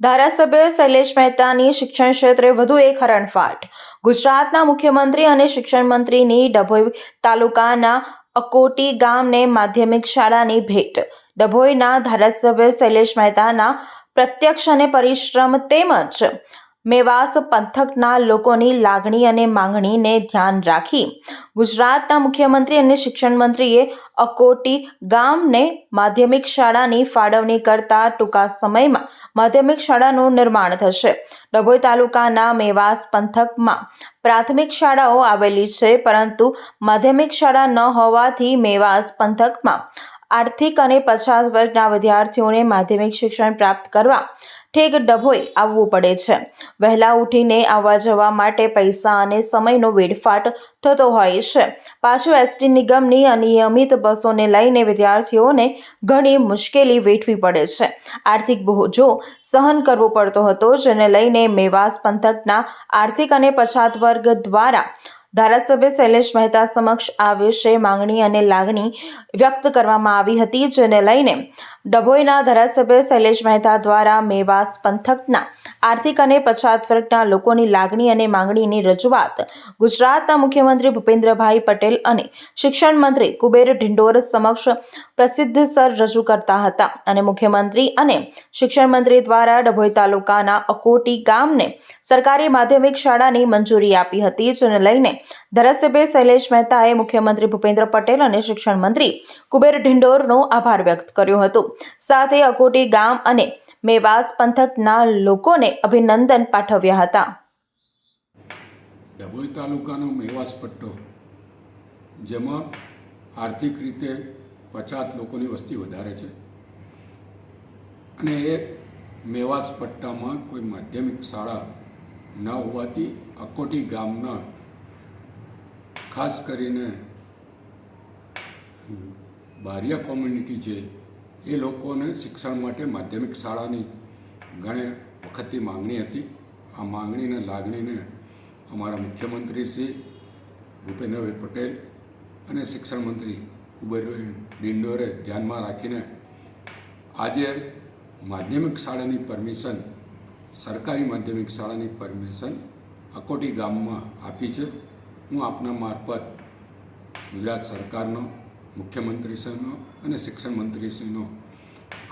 ધારાસભ્ય શૈલેષ મહેતાની શિક્ષણ ક્ષેત્રે વધુ એક હરણફાટ ગુજરાતના મુખ્યમંત્રી અને શિક્ષણ મંત્રીની ડભોઈ તાલુકાના અકોટી ગામને માધ્યમિક શાળાની ભેટ. ડભોઈના ધારાસભ્ય શૈલેષ મહેતાના પ્રત્યક્ષ અને પરિશ્રમ તેમજ મેવાસ પંથકના લોકોની લાગણી અને માંગણીને ધ્યાન રાખી. ગુજરાતના મુખ્યમંત્રી અને શિક્ષણ મંત્રીએ અકોટી ગામને માધ્યમિક શાળાની ફાળવણી કરતા ટૂંકા સમયમાં માધ્યમિક શાળાનું નિર્માણ થશે. ડભોઈ તાલુકાના મેવાસ પંથકમાં પ્રાથમિક શાળાઓ આવેલી છે, પરંતુ માધ્યમિક શાળા ન હોવાથી મેવાસ પંથકમાં આર્થિક અને પછાત વર્ગના વિદ્યાર્થીઓને માધ્યમિક શિક્ષણ પ્રાપ્ત કરવા ઠેક ડભોઈ આવવું પડે છે. વહેલા ઉઠીને આવવા જવા માટે પૈસા અને સમયનો વેડફાટ થતો હોય છે. પાછું એસટી નિગમની અનિયમિત બસોને લઈને વિદ્યાર્થીઓને ઘણી મુશ્કેલી વેઠવી પડે છે. આર્થિક બોજો સહન કરવો પડતો હતો, જેને લઈને મેવાસ પંથકના આર્થિક અને પછાત વર્ગ દ્વારા ધારાસભ્ય શૈલેષ મહેતા સમક્ષ આ વિશે માંગણી અને લાગણી વ્યક્ત કરવામાં આવી હતી, જેને લઈને ડભોઈના ધારાસભ્ય શૈલેષ મહેતા દ્વારા મેવાસ પંથકના આર્થિક અને પછાત વર્ગના લોકોની લાગણી અને માંગણીની રજૂઆત ગુજરાતના મુખ્યમંત્રી ભૂપેન્દ્રભાઈ પટેલ અને શિક્ષણ મંત્રી કુબેર ઢિંડોર સમક્ષ પ્રસિદ્ધ સર રજૂ કરતા હતા. અને મુખ્યમંત્રી અને શિક્ષણ મંત્રી દ્વારા ડભોઈ તાલુકાના અકોટી ગામને સરકારી માધ્યમિક શાળાની મંજૂરી આપી હતી, જેને લઈને ધારાસભ્ય શૈલેષ મહેતાએ મુખ્યમંત્રી ભૂપેન્દ્ર પટેલ અને શિક્ષણ મંત્રી કુબેર ઢિંડોરનો આભાર વ્યક્ત કર્યો હતો. સાથે અકોટી ગામ અને મેવાસ પંથકના લોકોને અભિનંદન પાઠવ્યા હતા. ડભોઈ તાલુકાનો મેવાસ પટ્ટો, જેમાં આર્થિક રીતે પછાત લોકોની વસ્તી વધારે છે અને એ મેવાસ પટ્ટામાં કોઈ માધ્યમિક શાળા ન હોવાથી અકોટી ગામના ખાસ કરીને બારિયા કોમ્યુનિટી છે, એ લોકોને શિક્ષણ માટે માધ્યમિક શાળાની ઘણી વખતથી માંગણી હતી. આ માંગણીને લાગણીને અમારા મુખ્યમંત્રી શ્રી ભૂપેન્દ્રભાઈ પટેલ અને શિક્ષણ મંત્રી કુબેરભાઈ ડિંડોરે ધ્યાનમાં રાખીને આજે માધ્યમિક શાળાની પરમિશન સરકારી માધ્યમિક શાળાની પરમિશન અકોટી ગામમાં આપી છે. હું આપના મારફત ગુજરાત સરકારનો, મુખ્યમંત્રીશ્રીનો અને શિક્ષણ મંત્રીશ્રીનો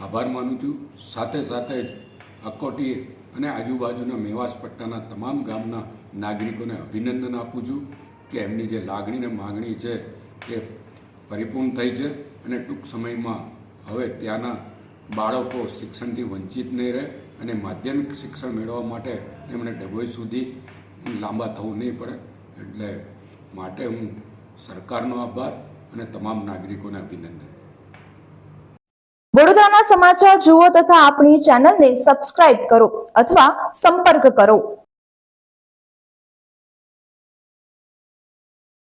આભાર માનું છું. સાથે સાથે જ અકોટી અને આજુબાજુના મેવાસ પટ્ટાના તમામ ગામના નાગરિકોને અભિનંદન આપું છું કે એમની જે લાગણી ને માગણી છે એ પરિપૂર્ણ થઈ છે અને ટૂંક સમયમાં હવે ત્યાંના બાળકો શિક્ષણથી વંચિત નહીં રહે અને માધ્યમિક શિક્ષણ મેળવવા માટે એમણે ડભોઈ સુધી લાંબા થવું નહીં પડે. એટલે માટે હું સરકારનો આભાર અને તમામ નાગરિકોને અભિનંદન. વડોદરાના સમાચાર જુઓ તથા આપણી ચેનલને સબસ્ક્રાઇબ કરો અથવા સંપર્ક કરો.